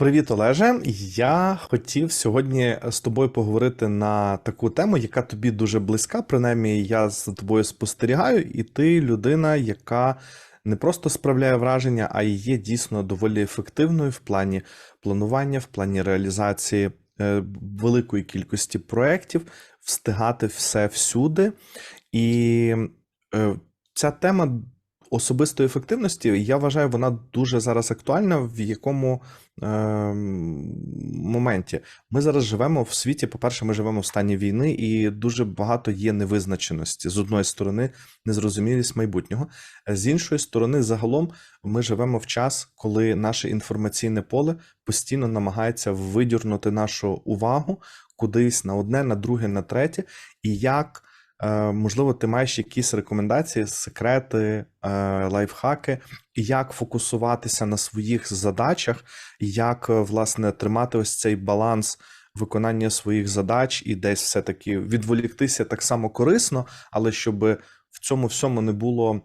Привіт, Олеже. Я хотів сьогодні з тобою поговорити на таку тему, яка тобі дуже близька. Принаймні, я за тобою спостерігаю, і ти людина, яка не просто справляє враження, а є дійсно доволі ефективною в плані планування, в плані реалізації е, великої кількості проєктів, встигати все всюди. І е, ця тема особистої ефективності, я вважаю, вона дуже зараз актуальна, в якому е, моменті. Ми зараз живемо в світі, по-перше, ми живемо в стані війни, і дуже багато є невизначеності. З одної сторони, незрозумілість майбутнього. З іншої сторони, загалом, ми живемо в час, коли наше інформаційне поле постійно намагається видірнути нашу увагу кудись на одне, на друге, на третє, і як. Е, Можливо, ти маєш якісь рекомендації, секрети, е, лайфхаки, як фокусуватися на своїх задачах, як е, власне тримати ось цей баланс виконання своїх задач і десь все-таки відволіктися так само корисно, але щоб в цьому всьому не було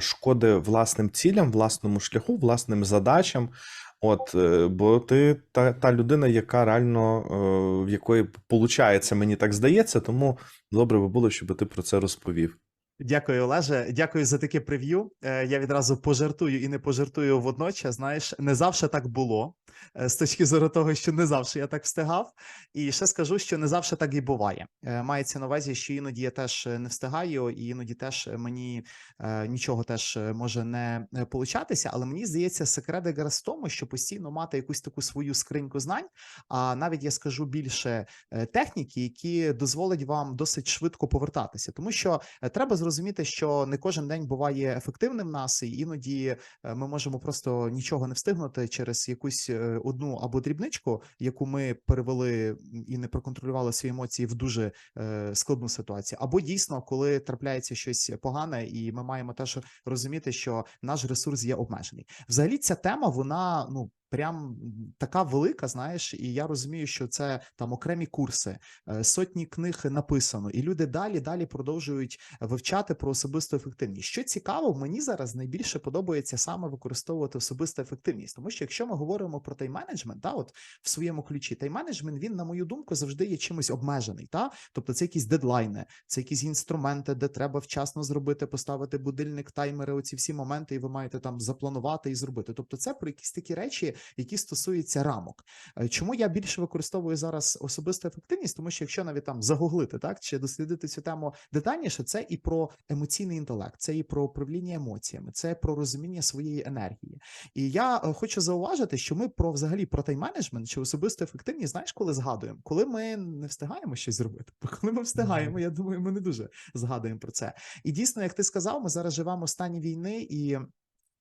шкоди власним цілям, власному шляху, власним задачам. От, е, бо ти та, та людина, яка реально е, в якої получається, мені так здається, тому добре би було, щоб ти про це розповів. Дякую, Олеже. Дякую за таке прев'ю. Е, Я відразу пожартую і не пожартую водночас. Знаєш, не завжди так було з точки зору того, що не завжди я так встигав. І ще скажу, що не завжди так і буває. Е, Мається на увазі, що іноді я теж не встигаю, і іноді теж мені е, нічого теж може не е, получатися. Але мені здається, секрет якраз в тому, що постійно мати якусь таку свою скриньку знань. А навіть я скажу більше е, техніки, які дозволять вам досить швидко повертатися, тому що е, треба зрозуміти, що не кожен день буває ефективним нас, і іноді е, ми можемо просто нічого не встигнути через якусь е, одну або дрібничку, яку ми перевели і не проконтролювали свої емоції в дуже е, складну ситуацію, або дійсно, коли трапляється щось погане, і ми маємо теж розуміти, що наш ресурс є обмежений. Взагалі, ця тема вона ну. Прям така велика, знаєш, і я розумію, що це там окремі курси, е, сотні книг написано, і люди далі далі продовжують вивчати про особисту ефективність. Що цікаво, мені зараз найбільше подобається саме використовувати особисту ефективність, тому що якщо ми говоримо про тайм-менеджмент, та от в своєму ключі, тайм-менеджмент, він, на мою думку, завжди є чимось обмежений. Та тобто це якісь дедлайни, це якісь інструменти, де треба вчасно зробити, поставити будильник, таймери, оці всі моменти, і ви маєте там запланувати і зробити. Тобто, це про якісь такі речі, які стосуються рамок. Е, Чому я більше використовую зараз особисту ефективність? Тому що якщо навіть там загуглити, так чи дослідити цю тему детальніше, це і про емоційний інтелект, це і про управління емоціями, це про розуміння своєї енергії. І я е, хочу зауважити, що ми про взагалі про тайм-менеджмент чи особисту ефективність, знаєш, коли згадуємо, коли ми не встигаємо щось зробити. Бо коли ми встигаємо, я думаю, ми не дуже згадуємо про це. І дійсно, як ти сказав, ми зараз живемо в стані війни і.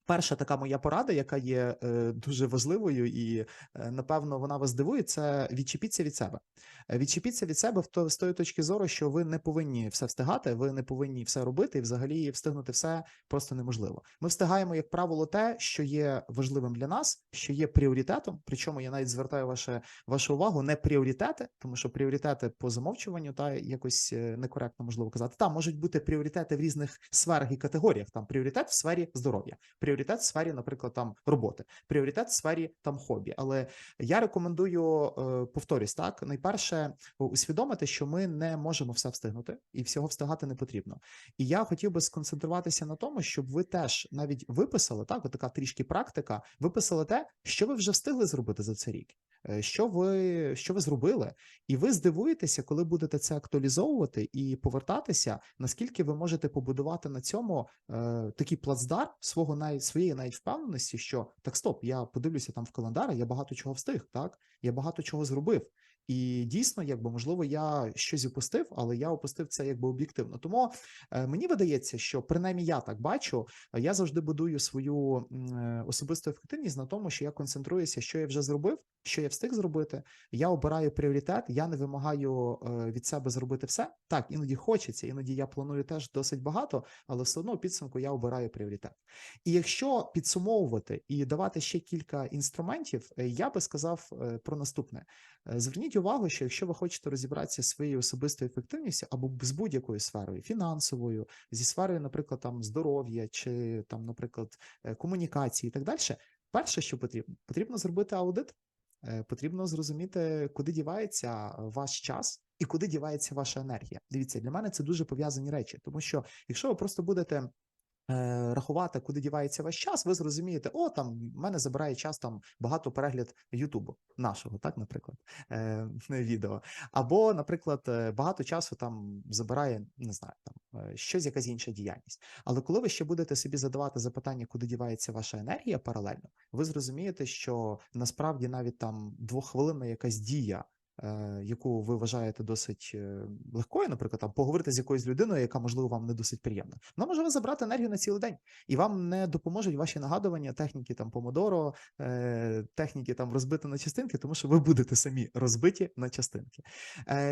Перша така моя порада, яка є е, дуже важливою, і е, напевно вона вас дивує, це відчепіться від себе. Е, Відчепіться від себе в то, з тої точки зору, що ви не повинні все встигати, ви не повинні все робити, і взагалі встигнути все просто неможливо. Ми встигаємо, як правило, те, що є важливим для нас, що є пріоритетом. Причому я навіть звертаю ваше, вашу увагу не пріоритети, тому що пріоритети по замовчуванню та якось е, некоректно можливо казати. Там можуть бути пріоритети в різних сферах і категоріях. Там пріоритет в сфері здоров'я, пріоритет в сфері, наприклад, там роботи, пріоритет в сфері там хобі. Але я рекомендую е, повторюсь, так найперше усвідомити, що ми не можемо все встигнути, і всього встигати не потрібно. І я хотів би сконцентруватися на тому, щоб ви теж навіть виписали так, така трішки практика, виписали те, що ви вже встигли зробити за цей рік. Е, Що ви що ви зробили, і ви здивуєтеся, коли будете це актуалізовувати і повертатися, наскільки ви можете побудувати на цьому е, такий плацдарм свого навіть своєї навіть впевненості, що так стоп, я подивлюся там в календар, я багато чого встиг, так я багато чого зробив. І дійсно, якби можливо, я щось упустив, але я опустив це якби об'єктивно. Тому е, мені видається, що принаймні я так бачу, е, я завжди будую свою е, особисту ефективність на тому, що я концентруюся, що я вже зробив, що я встиг зробити. Я обираю пріоритет, я не вимагаю від себе зробити все. Так, іноді хочеться, іноді я планую теж досить багато, але все одно у підсумку я обираю пріоритет. І якщо підсумовувати і давати ще кілька інструментів, я би сказав про наступне: Е, Зверніть увагу, що якщо ви хочете розібратися зі своєю особистою ефективністю або з будь-якою сферою, фінансовою, зі сферою, наприклад, там здоров'я чи там, наприклад, е, комунікації і так далі, перше, що потрібно, потрібно зробити аудит. е, потрібно зрозуміти, куди дівається ваш час і куди дівається ваша енергія. Дивіться, для мене це дуже пов'язані речі, тому що якщо ви просто будете. Е, Рахувати, куди дівається ваш час, ви зрозумієте, о, там в мене забирає час там багато перегляд Ютубу нашого, так, наприклад, е, відео. Або, наприклад, е, багато часу там забирає, не знаю, там е, щось якась інша діяльність. Але коли ви ще будете собі задавати запитання, куди дівається ваша енергія паралельно, ви зрозумієте, що насправді навіть там двохвилинна якась дія. Е, Яку ви вважаєте досить е, легкою, наприклад, там поговорити з якоюсь людиною, яка можливо вам не досить приємна, вона може вас забрати енергію на цілий день, і вам не допоможуть ваші нагадування, техніки там помодоро, е, техніки там розбити на частинки, тому що ви будете самі розбиті на частинки.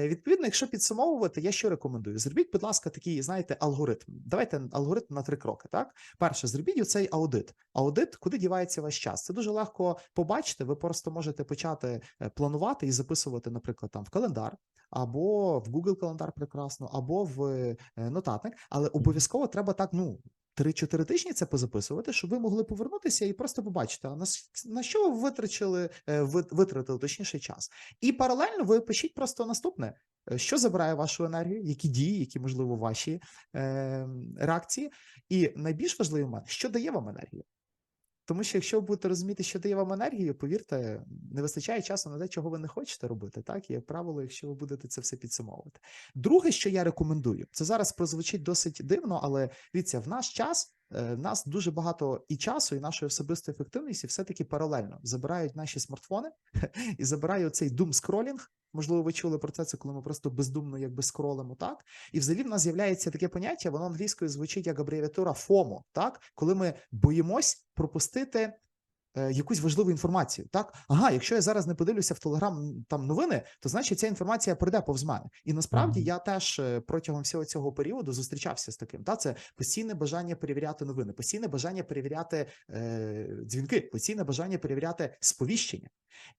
Відповідно, якщо підсумовувати, я що рекомендую? Зробіть, будь ласка, такий, знаєте, алгоритм. Давайте алгоритм на три кроки. Так, перше, зробіть оцей аудит. Аудит, куди дівається ваш час. Це дуже легко побачити. Ви просто можете почати планувати і записувати, наприклад, там в календар. Або в Google календар прекрасно, або в е, нотатник, але обов'язково треба так, ну. 3-4 тижні це позаписувати, щоб ви могли повернутися і просто побачити, а на, на що ви витрачили, е, витратили точніше час. І паралельно ви пишіть просто наступне: Е, що забирає вашу енергію, які дії, які можливо ваші е, реакції, і найбільш важливий момент, що дає вам енергію. Тому що якщо ви будете розуміти, що дає вам енергію, повірте, не вистачає часу на те, чого ви не хочете робити. Так, як правило, якщо ви будете це все підсумовувати. Друге, що я рекомендую, це зараз прозвучить досить дивно, але дивіться, в наш час е, в нас дуже багато і часу, і нашої особистої ефективності все-таки паралельно забирають наші смартфони і забирає цей дум скролінг. Можливо, ви чули про це, це коли ми просто бездумно якби скролимо, так? І взагалі в нас з'являється таке поняття, воно англійською звучить як абревіатура FOMO, так? Коли ми боїмось пропустити е, якусь важливу інформацію. Так, ага, якщо я зараз не подивлюся в Телеграм там новини, то значить ця інформація прийде повз мене. І насправді Мгм. я теж е, протягом всього цього періоду зустрічався з таким. Та це постійне бажання перевіряти новини, постійне бажання перевіряти е, дзвінки, постійне бажання перевіряти сповіщення.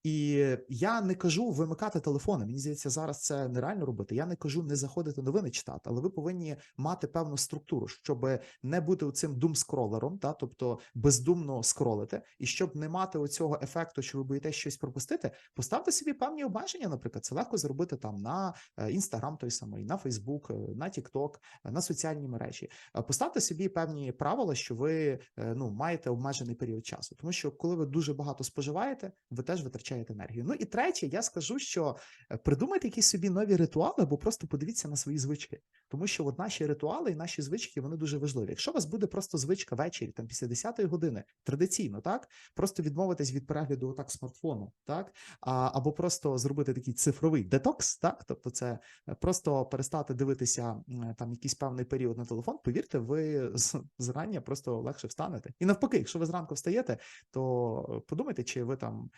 І я не кажу вимикати телефони. Мені здається, зараз це нереально робити. Я не кажу не заходити новини читати, але ви повинні мати певну структуру, щоб не бути цим дум-скролером, та тобто бездумно скролити, і щоб не мати оцього ефекту, що ви боїтесь щось пропустити, поставте собі певні обмеження. Наприклад, це легко зробити там на інстаграм той самий, на Фейсбук, на Тікток, на соціальні мережі. Е, Поставте собі певні правила, що ви е, ну маєте обмежений період часу, тому що коли ви дуже багато споживаєте, ви теж витрачаєте енергію. Ну і третє, я скажу, що е, придумайте якісь собі нові ритуали, або просто подивіться на свої звички, тому що от наші ритуали і наші звички вони дуже важливі. Якщо у вас буде просто звичка ввечері, там після 10-ї години, традиційно, так просто відмовитись від перегляду отак смартфону, так а, або просто зробити такий цифровий детокс, так тобто це е, просто перестати дивитися там якийсь певний період на телефон. Повірте, ви зрання просто легше встанете. І навпаки, якщо ви зранку встаєте, то подумайте, чи ви там.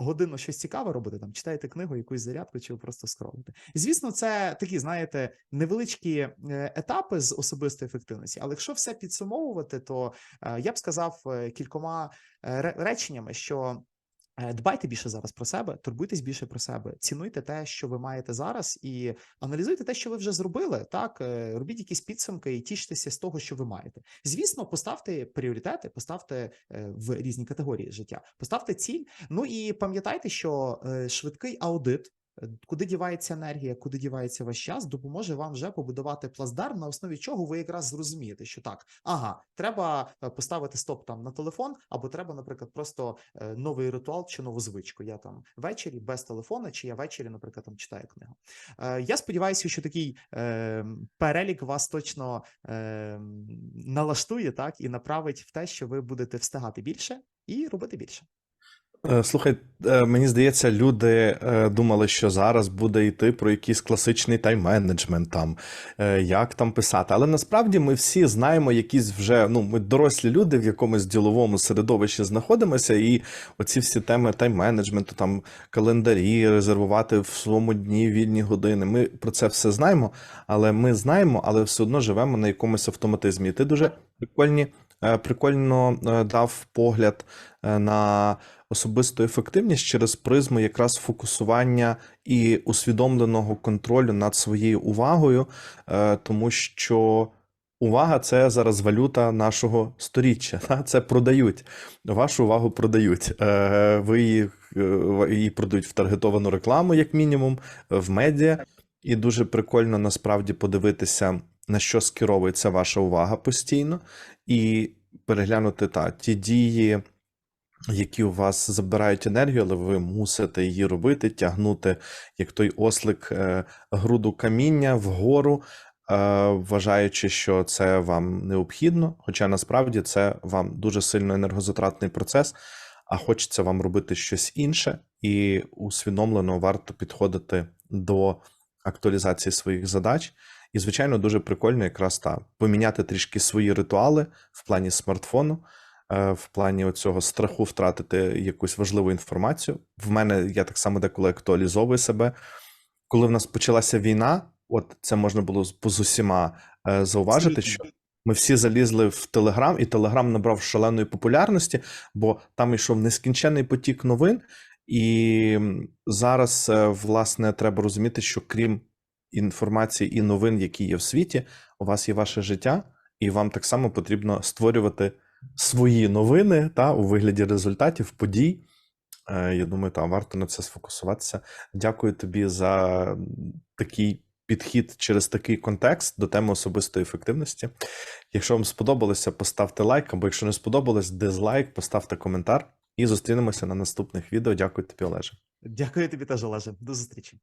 Годину щось цікаве робити, там читаєте книгу, якусь зарядку, чи ви просто скролите. Звісно, це такі, знаєте, невеличкі е, етапи з особистої ефективності. Але якщо все підсумовувати, то е, я б сказав е, кількома реченнями, що дбайте більше зараз про себе, турбуйтесь більше про себе, цінуйте те, що ви маєте зараз, і аналізуйте те, що ви вже зробили. Так, Е, робіть якісь підсумки і тіштеся з того, що ви маєте. Звісно, поставте пріоритети, поставте е, в різні категорії життя, поставте ціль. Ну і пам'ятайте, що е, швидкий аудит. Е, Куди дівається енергія, куди дівається ваш час, допоможе вам вже побудувати плацдарм, на основі чого ви якраз зрозумієте, що так, ага, треба е, поставити стоп там на телефон, або треба, наприклад, просто е, новий ритуал чи нову звичку. Я там ввечері без телефона, чи я ввечері, наприклад, там читаю книгу. Я сподіваюся, що такий перелік вас точно налаштує так і направить в те, що ви будете встигати більше і робити більше. Е, Слухай, е, мені здається, люди е, думали, що зараз буде йти про якийсь класичний тайм-менеджмент, там, як там писати. Але насправді ми всі знаємо якісь вже, ну, ми дорослі люди в якомусь діловому середовищі знаходимося, і оці всі теми тайм-менеджменту, там, календарі, резервувати в своєму дні вільні години. Ми про це все знаємо, але ми знаємо, але все одно живемо на якомусь автоматизмі. І ти дуже прикольні, прикольно дав погляд на особисту ефективність через призму якраз фокусування і усвідомленого контролю над своєю увагою, е, тому що увага це зараз валюта нашого сторіччя. Це продають. Вашу увагу продають. Е, Ви її, е, її продають в таргетовану рекламу, як мінімум, в медіа. І дуже прикольно насправді подивитися, на що скеровується ваша увага постійно, і переглянути та, ті дії, які у вас забирають енергію, але ви мусите її робити, тягнути, як той ослик, е, груду каміння вгору, е, вважаючи, що це вам необхідно, хоча насправді це вам дуже сильно енергозатратний процес, а хочеться вам робити щось інше, і усвідомлено варто підходити до актуалізації своїх задач. І, звичайно, дуже прикольно якраз та поміняти трішки свої ритуали в плані смартфону, в плані оцього страху втратити якусь важливу інформацію. В мене я так само деколи актуалізовую себе. Коли в нас почалася війна, от це можна було з- усіма е, зауважити, що ми всі залізли в Телеграм, і Телеграм набрав шаленої популярності, бо там йшов нескінчений потік новин. І зараз, е, власне, треба розуміти, що крім інформації і новин, які є в світі, у вас є ваше життя, і вам так само потрібно створювати свої новини та у вигляді результатів, подій. Е, Я думаю, там варто на це сфокусуватися. Дякую тобі за такий підхід через такий контекст до теми особистої ефективності. Якщо вам сподобалося, поставте лайк, або якщо не сподобалось, дизлайк, поставте коментар. І зустрінемося на наступних відео. Дякую тобі, Олеже. Дякую тобі теж, Олеже. До зустрічі.